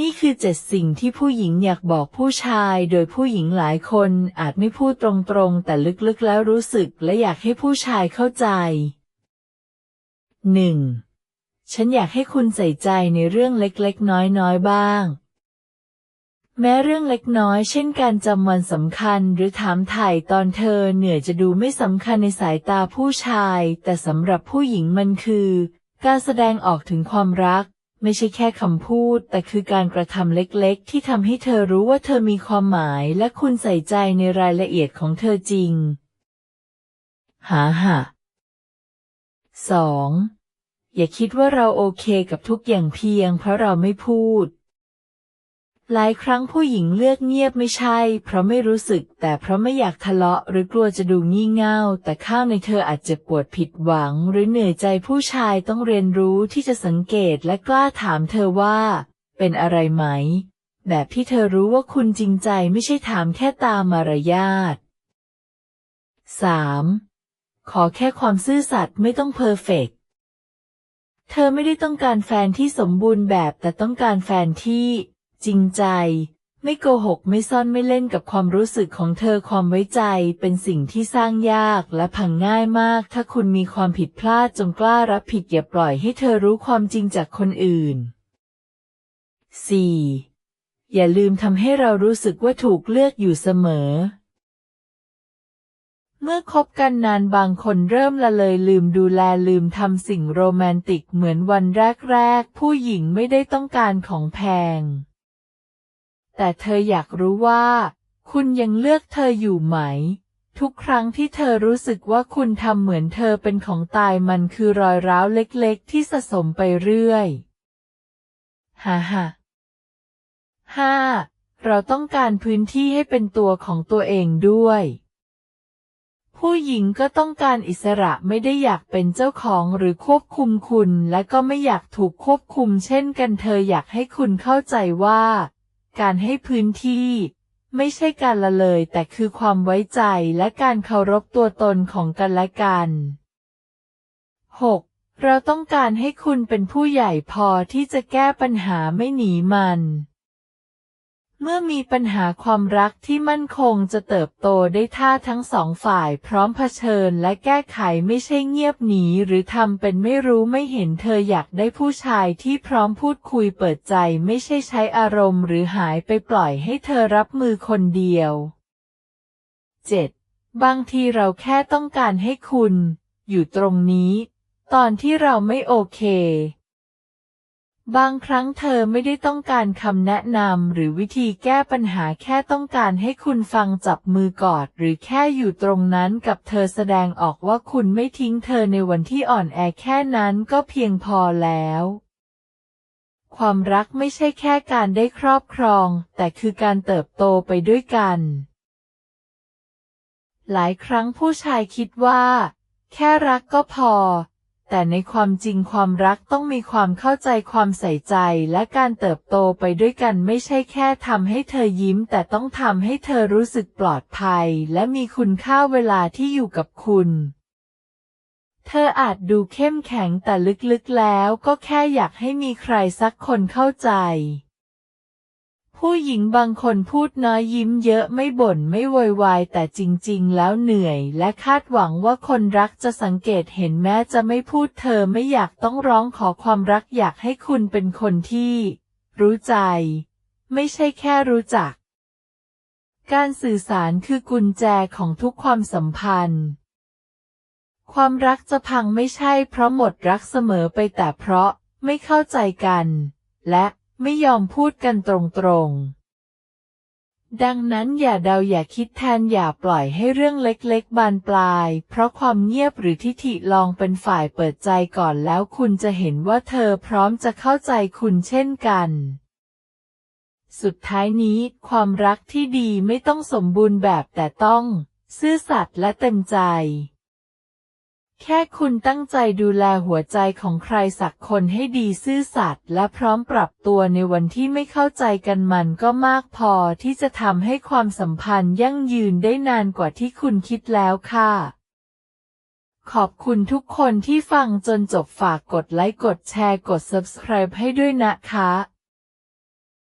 นี่คือเจ็ดสิ่งที่ผู้หญิงอยากบอกผู้ชาย โดยผู้หญิงหลายคนอาจไม่พูดตรงๆ แต่ลึกๆแล้วรู้สึกและอยากให้ผู้ชายเข้าใจ 1. ฉันอยากให้คุณใส่ใจในเรื่องเล็กๆ น้อยๆ บ้าง แม้เรื่องเล็กน้อย เช่นการจำวันสำคัญหรือถามไถ่ตอนเธอเหนื่อยจะดูไม่สำคัญในสายตาผู้ชาย แต่สำหรับผู้หญิงมันคือ การแสดงออกถึงความรัก ไม่ใช่แค่คำพูด แต่คือการกระทำเล็กๆ ที่ทำให้เธอรู้ว่าเธอมีความหมายและคุณใส่ใจในรายละเอียดของเธอจริง หาหะ 2. อย่าคิดว่าเราโอเคกับทุกอย่างเพียงเพราะเราไม่พูด หลายครั้งผู้หญิงเลือกเงียบไม่ใช่ เพราะไม่รู้สึกแต่เพราะไม่อยากทะเลาะหรือกลัวจะดูงี่เง่า แต่ข้างในเธออาจจะปวดผิดหวัง หรือเหนื่อยใจผู้ชายต้องเรียนรู้ที่จะสังเกตและกล้าถามเธอว่า เป็นอะไรไหม แบบที่เธอรู้ว่าคุณจริงใจไม่ใช่ถามแค่ตามมารยาท 3. ขอแค่ความซื่อสัตย์ไม่ต้องเพอร์เฟกต์เธอไม่ได้ต้องการแฟนที่สมบูรณ์แบบแต่ต้องการแฟนที่ จริงใจ ไม่โกหกไม่ซ่อนไม่เล่นกับความรู้สึกของเธอความไว้ใจ เป็นสิ่งที่สร้างยากและพังง่ายมาก ถ้าคุณมีความผิดพลาดจงกล้ารับผิดอย่าปล่อยให้เธอรู้ความจริงจากคนอื่น 4. อย่าลืมทำให้เรารู้สึกว่าถูกเลือกอยู่เสมอเมื่อคบกันนานบางคนเริ่มละเลยลืมดูแลลืมทำสิ่งโรแมนติกเหมือนวันแรก ๆ ผู้หญิงไม่ได้ต้องการของแพง แต่เธออยากรู้ว่า คุณยังเลือกเธออยู่ไหม ทุกครั้งที่เธอรู้สึกว่าคุณทำเหมือนเธอเป็นของตายมันคือรอยร้าวเล็กๆ ที่สะสมไปเรื่อยฮ่าฮ่าห้าเราต้องการพื้นที่ให้เป็นตัวของตัวเองด้วย ผู้หญิงก็ต้องการอิสระไม่ได้อยากเป็นเจ้าของหรือควบคุมคุณ และก็ไม่อยากถูกควบคุมเช่นกันเธออยากให้คุณเข้าใจว่า การให้พื้นที่ ไม่ใช่การละเลยแต่คือความไว้ใจและการเคารพตัวตนของกันและกัน 6. เราต้องการให้คุณเป็นผู้ใหญ่พอที่จะแก้ปัญหาไม่หนีมัน เมื่อมีปัญหาความรักที่มั่นคงจะเติบโตได้ถ้าทั้งสองฝ่ายพร้อมเผชิญและแก้ไขไม่ใช่เงียบหนีหรือทำเป็นไม่รู้ไม่เห็นเธออยากได้ผู้ชายที่พร้อมพูดคุยเปิดใจไม่ใช่ใช้อารมณ์หรือหายไปปล่อยให้เธอรับมือคนเดียว 7. บางทีเราแค่ต้องการให้คุณ อยู่ตรงนี้ ตอนที่เราไม่โอเค บางครั้งเธอไม่ได้ต้องการคำแนะนำหรือวิธีแก้ปัญหาแค่ต้องการให้คุณฟังจับมือกอด หรือแค่อยู่ตรงนั้นกับเธอแสดงออกว่าคุณไม่ทิ้งเธอในวันที่อ่อนแอแค่นั้นก็เพียงพอแล้ว ความรักไม่ใช่แค่การได้ครอบครอง แต่คือการเติบโตไปด้วยกัน หลายครั้งผู้ชายคิดว่า แค่รักก็พอ แต่ในความจริงความรักต้องมีความเข้าใจความใส่ใจและการเติบโตไปด้วยกันไม่ใช่แค่ทำให้เธอยิ้ม แต่ต้องทำให้เธอรู้สึกปลอดภัย และมีคุณค่าเวลาที่อยู่กับคุณเธออาจดูเข้มแข็งแต่ลึกๆแล้วก็แค่อยากให้มีใครสักคนเข้าใจ ผู้หญิงบางคนพูดน้อยยิ้มเยอะไม่บ่นไม่โวยวายแต่จริงๆ แล้วเหนื่อย และคาดหวังว่าคนรักจะสังเกตเห็นแม้จะไม่พูดเธอไม่อยากต้องร้องขอความรักอยากให้คุณเป็นคนที่ รู้ใจ ไม่ใช่แค่รู้จัก การสื่อสารคือกุญแจของทุกความสัมพันธ์ ความรักจะพังไม่ใช่เพราะหมดรักเสมอไปแต่เพราะไม่เข้าใจกัน และ ไม่ยอมพูดกันตรงๆ ดังนั้นอย่าเดาอย่าคิดแทนอย่าปล่อยให้เรื่องเล็กๆ บานปลาย เพราะความเงียบหรือทิฐิลองเป็นฝ่ายเปิดใจก่อนแล้วคุณจะเห็นว่าเธอพร้อมจะเข้าใจคุณเช่นกันสุดท้ายนี้ความรักที่ดีไม่ต้องสมบูรณ์แบบแต่ต้อง ซื่อสัตย์และเต็มใจ แค่คุณตั้งใจดูแลหัวใจของใครสักคนให้ดีซื่อสัตย์และพร้อมปรับตัวในวันที่ไม่เข้าใจกันมันก็มากพอที่จะทำให้ความสัมพันธ์ยั่งยืนได้นานกว่าที่คุณคิดแล้วค่ะ ขอบคุณทุกคนที่ฟังจนจบฝากกดไลค์กดแชร์กด subscribe ให้ด้วยนะคะ